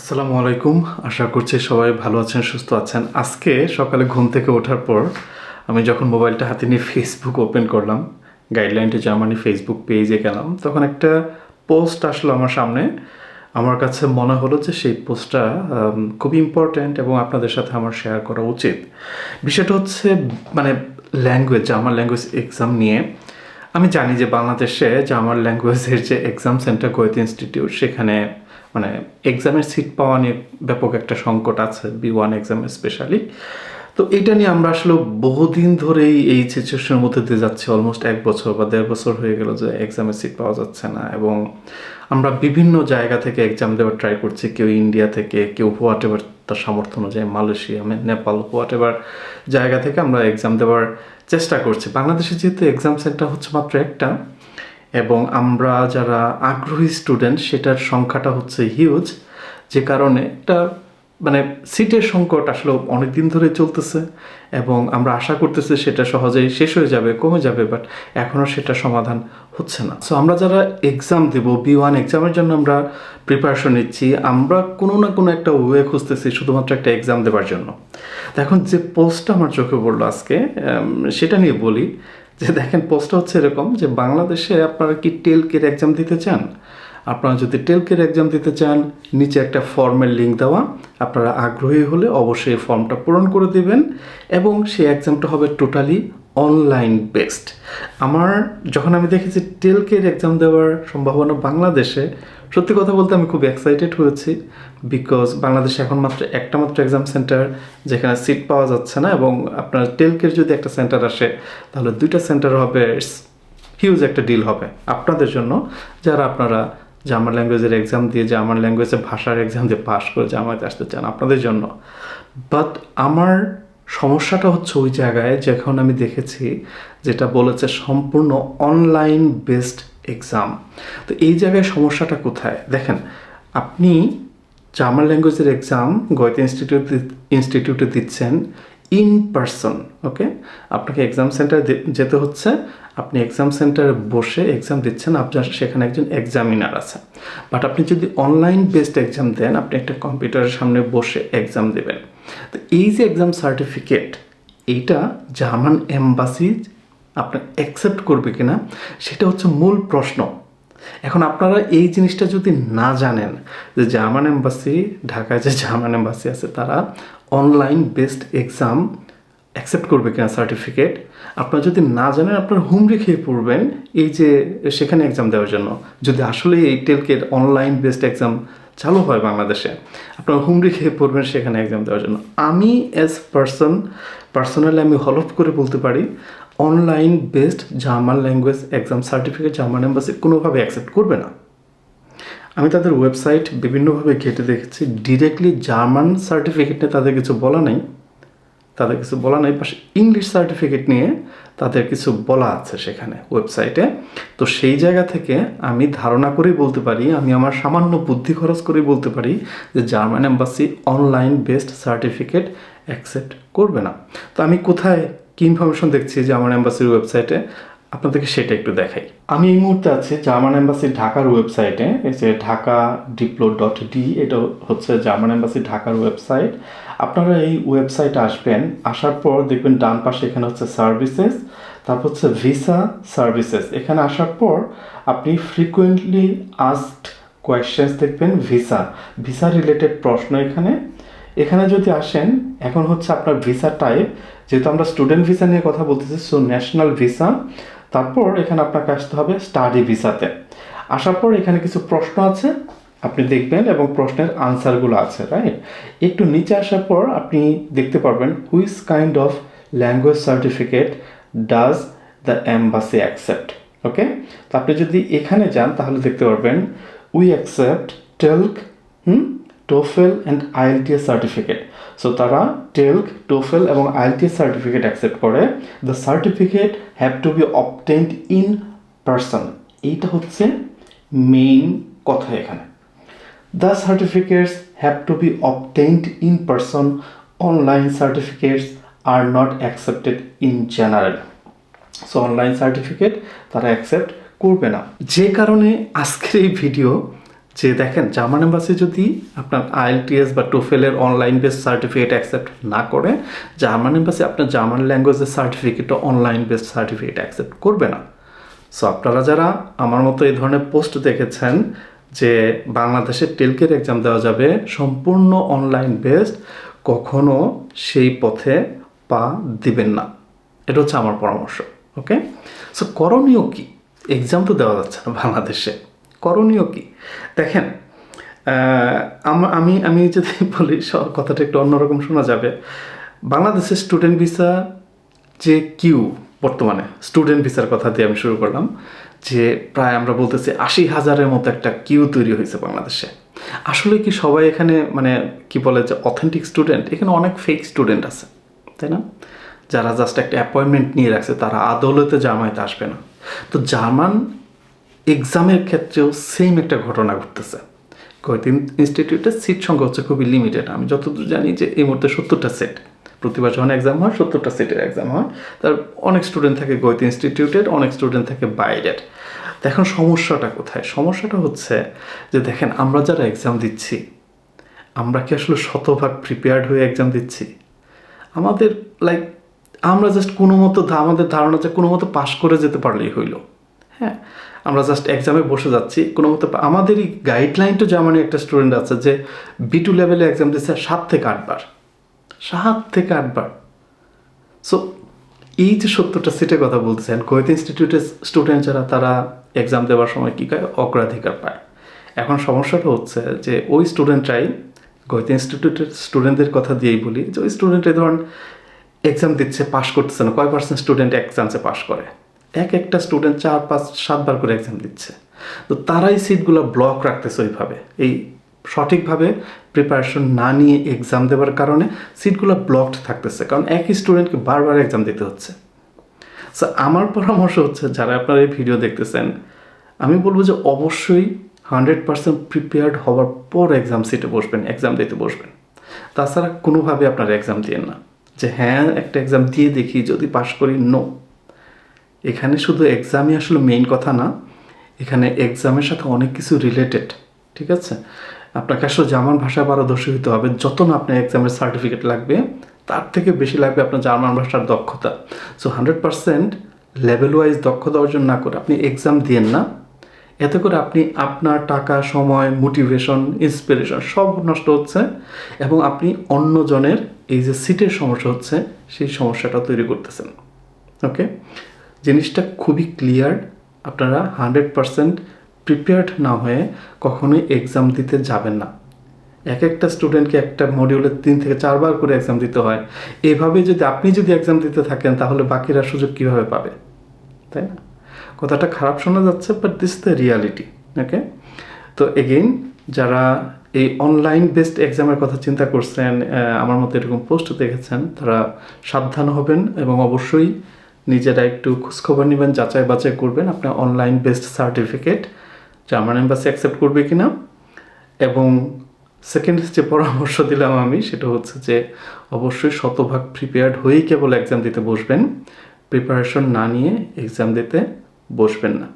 আসসালামু আলাইকুম। আশা করছি সবাই ভালো আছেন, সুস্থ আছেন। আজকে সকালে ঘুম থেকে ওঠার পর আমি যখন মোবাইলটা হাতে নিয়ে ফেসবুক ওপেন করলাম গাইডলাইন টু জার্মানি ফেসবুক পেজে গেলাম, তখন একটা পোস্ট আসলো আমার সামনে। আমার কাছে মনে হলো যে সেই পোস্টটা খুব ইম্পর্ট্যান্ট এবং আপনাদের সাথে আমার শেয়ার করা উচিত। বিষয়টা হচ্ছে মানে ল্যাঙ্গুয়েজ জার্মান ল্যাঙ্গুয়েজ এক্সাম নিয়ে। আমি জানি যে বাংলাদেশে জার্মান ল্যাঙ্গুয়েজের যে এক্সাম সেন্টার গোয়েত ইনস্টিটিউট সেখানে মানে এক্সামের সিট পাওয়া নিয়ে ব্যাপক একটা সংকট আছে বি ওয়ান এক্সামে স্পেশালি তো এটা নিয়ে আমরা আসলে বহুদিন ধরেই এই সিচুয়েশনের মধ্যে দিয়ে যাচ্ছি অলমোস্ট এক বছর বা দেড় বছর হয়ে গেল যে এক্সামের সিট পাওয়া যাচ্ছে না এবং আমরা বিভিন্ন জায়গা থেকে এক্সাম দেওয়ার ট্রাই করছি, কেউ ইন্ডিয়া থেকে, কেউ হোয়াট এভার তার সামর্থ্য অনুযায়ী মালয়েশিয়া নেপাল হোয়াট এভার জায়গা থেকে আমরা এক্সাম দেওয়ার চেষ্টা করছি। বাংলাদেশে যেহেতু এক্সাম সেন্টার হচ্ছে মাত্র একটা এবং আমরা যারা আগ্রহী স্টুডেন্ট সেটার সংখ্যাটা হচ্ছে হিউজ যে কারণে একটা মানে সিটের সংকট আসলে অনেক দিন ধরে চলতেছে এবং আমরা আশা করতেছি সেটা সহজেই শেষ হয়ে যাবে, কমে যাবে বাট এখনও সেটা সমাধান হচ্ছে না। সো আমরা যারা এক্সাম দেব বি ওয়ান এক্সামের জন্য আমরা প্রিপারেশন নিচ্ছি, আমরা কোনো না কোনো একটা ওয়ে খুঁজতেছি, শুধুমাত্র একটা এক্সাম দেওয়ার জন্য। এখন যে পোস্টটা আমার চোখে পড়ল আজকে সেটা নিয়ে বলি। যে দেখেন পোস্ট হচ্ছে এরকম যে বাংলাদেশে আপনারা কি টেলকের এক্সাম দিতে চান? আপনারা যদি টেলকের এক্সাম দিতে চান, নিচে একটা ফর্মের লিঙ্ক দেওয়া। আপনারা আগ্রহী হলে অবশ্যই ফর্মটা পূরণ করে দেবেন এবং সেই এক্সামটা হবে টোটালি অনলাইন বেসড আমার যখন আমি দেখেছি টেলকের এক্সাম দেওয়ার সম্ভাবনা বাংলাদেশে, সত্যি কথা বলতে আমি খুব এক্সাইটেড হয়েছি বিকজ বাংলাদেশে এখন মাত্র একটা মাত্র এক্সাম সেন্টার যেখানে সিট পাওয়া যাচ্ছে না এবং আপনার টেলকের যদি একটা সেন্টার আসে, তাহলে দুইটা সেন্টার হবে হিউজ একটা ডিল হবে আপনাদের জন্য। যারা আপনারা জার্মান ল্যাঙ্গুয়েজের এক্সাম দিয়ে জার্মান ল্যাঙ্গুয়েজের ভাষার এক্সাম দিয়ে পাশ করে জামাতে আসতে চান, আপনাদের জন্য। বাট আমার সমস্যাটা হচ্ছে ওই জায়গায় যখন আমি দেখেছি যেটা বলেছে সম্পূর্ণ অনলাইন বেসড এক্সাম তো এই জায়গায় সমস্যাটা কোথায়? দেখেন, আপনি জার্মান ল্যাঙ্গুয়েজের এক্সাম গয়তে ইনস্টিটিউট ইনস্টিটিউটে দিচ্ছেন ইন পার্সন ওকে আপনাকে এক্সাম সেন্টারে যেতে হচ্ছে। আপনি এক্সাম সেন্টারে বসে এক্সাম দিচ্ছেন, আপনার সেখানে একজন এক্সামিনার আছে। বাট আপনি যদি অনলাইন বেসড এক্সাম দেন, আপনি একটা কম্পিউটারের সামনে বসে এক্সাম দেবেন। তো এই যে এক্সাম সার্টিফিকেট এইটা জার্মান এম্বাসি আপনার অ্যাকসেপ্ট করবে কিনা, সেটা হচ্ছে মূল প্রশ্ন। এখন আপনারা এই জিনিসটা যদি না জানেন, যে জার্মান এম্বাসি ঢাকায় যে জার্মান এম্বাসি আছে, তারা অনলাইন বেসড এক্সাম অ্যাকসেপ্ট করবে কিনা সার্টিফিকেট আপনারা যদি না জানেন, আপনার হুমড়ি খেয়ে পড়বেন এই যে সেখানে এক্সাম দেওয়ার জন্য। যদি আসলে এই টেলকের অনলাইন বেসড এক্সাম চালু হয় বাংলাদেশে। আপনার হুমড়ি খেয়ে পড়বেন সেখানে এক্সাম দেওয়ার জন্য। আমি অ্যাজ পার্সন পার্সোনালি আমি হলফ করে বলতে পারি online based German language exam certificate German embassy কোনোভাবে অ্যাকসেপ্ট করবে না। আমি তাদের ওয়েবসাইট বিভিন্নভাবে ঘেটে দেখেছি ডিরেক্টলি জার্মান সার্টিফিকেট নিয়ে তাদের কিছু বলা নেই। তাদের কিছু বলা নেই। পাশে ইংলিশ সার্টিফিকেট নিয়ে তাদের কিছু বলা আছে সেখানে ওয়েবসাইটে তো সেই জায়গা থেকে আমি ধারণা করেই বলতে পারি, আমি আমার সামান্য বুদ্ধি খরচ করেই বলতে পারি যে German embassy online best certificate accept করবে না। তো আমি কোথায় কি ইনফরমেশন দেখছি জার্মান অ্যাম্বাসির ওয়েবসাইটে আপনাদেরকে সেটা একটু দেখাই। আমি এই মুহূর্তে আছি জার্মান এম্বাসি ঢাকার ওয়েবসাইটে যে ঢাকা ডিপ্লো ডট ডি এটা হচ্ছে জার্মান এম্বাসি ঢাকার ওয়েবসাইট। আপনারা এই ওয়েবসাইটে আসবেন, আসার পর দেখবেন ডান পাশে এখানে হচ্ছে সার্ভিসেস তারপর হচ্ছে ভিসা সার্ভিসেস এখানে আসার পর আপনি ফ্রিকুয়েন্টলি আস্কড কোয়েশ্চেন্স দেখবেন ভিসা ভিসা রিলেটেড প্রশ্ন এখানে। এখানে যদি আসেন, এখন হচ্ছে আপনার ভিসা টাইপ যেহেতু আমরা স্টুডেন্ট ভিসা নিয়ে কথা বলতেছি সো ন্যাশনাল ভিসা তারপর এখানে আপনাকে আসতে হবে স্টাডি ভিসাতে আসার পর এখানে কিছু প্রশ্ন আছে, আপনি দেখবেন এবং প্রশ্নের আনসারগুলো আছে রাইট একটু নিচে আসার পর আপনি দেখতে পারবেন which kind of language certificate does the embassy accept okay তো আপনি যদি এখানে যান, তাহলে দেখতে পারবেন we accept TELC hmm? TOEFL and IELTS certificate so তারা টেলক টোফেল এবং আইএলটিএস সার্টিফিকেট অ্যাকসেপ্ট করে। The certificate have to be obtained in person এইটা হচ্ছে মেইন কথা এখানে। The certificates have to be obtained in person online certificates are not accepted in general so online certificate তারা accept করবে না। যে কারণে আজকের এই ভিডিও যে দেখেন জার্মান এম্বাসি যদি আপনার আইএলটিএস বা টোফেলের অনলাইন বেস সার্টিফিকেট অ্যাকসেপ্ট না করে জার্মান এম্বাসি আপনার জার্মান ল্যাঙ্গুয়েজের সার্টিফিকেটটা অনলাইন বেসড সার্টিফিকেট অ্যাকসেপ্ট করবে না। সো আপনারা যারা আমার মতো এই ধরনের পোস্ট দেখেছেন যে বাংলাদেশে টেলকের এক্সাম দেওয়া যাবে, সম্পূর্ণ অনলাইন বেসড কখনো সেই পথে পা দিবেন না। এটা হচ্ছে আমার পরামর্শ ওকে সো করণীয় কী? এক্সাম তো দেওয়া যাচ্ছে না বাংলাদেশে। করণীয় কি? দেখেন আমি আমি যদি বলি কথাটা একটু অন্যরকম শোনা যাবে। বাংলাদেশের স্টুডেন্ট ভিসা যে কিউ বর্তমানে স্টুডেন্ট ভিসার কথা দিয়ে আমি শুরু করলাম, যে প্রায় আমরা বলতেছি আশি হাজারের মতো একটা কিউ তৈরি হয়েছে বাংলাদেশে। আসলে কি সবাই এখানে মানে কি বলে যে অথেন্টিক স্টুডেন্ট এখানে অনেক ফেক স্টুডেন্ট আছে, তাই না? যারা জাস্ট একটা অ্যাপয়েন্টমেন্ট নিয়ে রাখছে, তারা আদৌলতে জামায়াতে আসবে না। তো জার্মান এক্সামের ক্ষেত্রেও সেম একটা ঘটনা ঘটতেছে। কয়েকদিন ইনস্টিটিউটের সিট সংখ্যা হচ্ছে খুবই লিমিটেড আমি যতদূর জানি যে এই মুহূর্তে সত্তরটা সেট প্রতিবার যখন এক্সাম হয়, সত্তরটা সেটের এক্সাম হয়। তার অনেক স্টুডেন্ট থাকে গৈত ইনস্টিটিউটের অনেক স্টুডেন্ট থাকে বাইরের। এখন সমস্যাটা কোথায়? সমস্যাটা হচ্ছে যে দেখেন, আমরা যারা এক্সাম দিচ্ছি, আমরা কি আসলে শতভাগ প্রিপেয়ার্ড হয়ে এক্সাম দিচ্ছি? আমাদের লাইক আমরা জাস্ট কোনো মতো আমাদের ধারণা যে কোনো মতো পাশ করে যেতে পারলেই হইল। হ্যাঁ? আমরা জাস্ট এক্সামে বসে যাচ্ছি। কোনো মতো আমাদেরই গাইডলাইন তো যেমন একটা স্টুডেন্ট আছে যে বি টু লেভেলে এক্সাম দিচ্ছে সাত থেকে আটবার সাত থেকে আটবার সো এই যে সত্তরটা সিটের কথা বলতেছেন কোয়েত ইনস্টিটিউটের স্টুডেন্ট যারা, তারা এক্সাম দেওয়ার সময় কী করে? অগ্রাধিকার পায়। এখন সমস্যাটা হচ্ছে যে ওই স্টুডেন্টরাই কোয়েত ইনস্টিটিউটের স্টুডেন্টদের কথা দিয়েই বলি যে ওই স্টুডেন্টরা ধরুন এক্সাম দিচ্ছে পাশ করতেছে না। কয় পার্সেন্ট স্টুডেন্ট এক চান্সে পাশ করে? এক একটা স্টুডেন্ট চার, পাঁচ সাতবার করে এক্সাম দিচ্ছে। তো তারাই সিটগুলো ব্লক রাখতেছে ওইভাবে। এই সঠিকভাবে প্রিপারেশন না নিয়ে এক্সাম দেওয়ার কারণে সিটগুলো ব্লকড থাকতেছে। কারণ একই স্টুডেন্টকে বারবার এক্সাম দিতে হচ্ছে। সো আমার পরামর্শ হচ্ছে, যারা আপনারা এই ভিডিও দেখতেছেন, আমি বলব যে অবশ্যই হান্ড্রেড পার্সেন্ট প্রিপেয়ার্ড হওয়ার পর এক্সাম সিটে বসবেন এক্সাম দিতে বসবেন। তাছাড়া কোনোভাবে আপনারা এক্সাম দিয়েন না। যে হ্যাঁ একটা এক্সাম দিয়ে দেখি, যদি পাশ করি নো এখানে শুধু এক্সামই আসলে মেইন কথা না, এখানে এক্সামের সাথে অনেক কিছু রিলেটেড ঠিক আছে? আপনাকে আসলে জার্মান ভাষায় পারদর্শী হতে হবে, যত না আপনার এক্সামের সার্টিফিকেট লাগবে, তার থেকে বেশি লাগবে আপনার জার্মান ভাষার দক্ষতা। So hundred percent level wise দক্ষতা অর্জন না করে আপনি এক্সাম দিয়েন না। এতে করে আপনি আপনার টাকা, সময় মোটিভেশন ইন্সপিরেশন সব নষ্ট হচ্ছে এবং আপনি অন্যজনের এই যে সিটের সমস্যা হচ্ছে, সেই সমস্যাটা তৈরি করতেছেন। ওকে জিনিসটা খুবই ক্লিয়ার আপনারা হান্ড্রেড পারসেন্ট প্রিপেয়ার্ড না হয়ে কখনোই এক্সাম দিতে যাবেন না। এক একটা স্টুডেন্টকে একটা মডিউলে তিন থেকে চারবার করে এক্সাম দিতে হয়। এভাবে যদি আপনি যদি এক্সাম দিতে থাকেন, তাহলে বাকিরা সুযোগ কীভাবে পাবে? তাই না? কথাটা খারাপ শোনা যাচ্ছে but this the reality okay তো এগেইন যারা এই অনলাইন বেসড এক্সামের কথা চিন্তা করছেন আমার মতো এরকম পোস্ট দেখেছেন, তারা সাবধান হবেন এবং অবশ্যই নিজেরা একটু খোঁজখবর নেবেন, যাচাই বাছাই করবেন আপনার online based certificate German embassy accept করবে কি না এবং সেকেন্ড যে পরামর্শ দিলাম আমি, সেটা হচ্ছে যে অবশ্যই শতভাগ প্রিপেয়ার্ড হয়েই কেবল এক্সাম দিতে বসবেন। প্রিপারেশন না নিয়ে এক্সাম দিতে বসবেন না।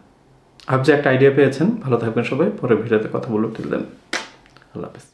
আপনি একটা আইডিয়া পেয়েছেন, ভালো থাকবেন সবাই, পরে ভিডিওতে কথা বলব। টিল দেন আল্লাহ হাফেজ।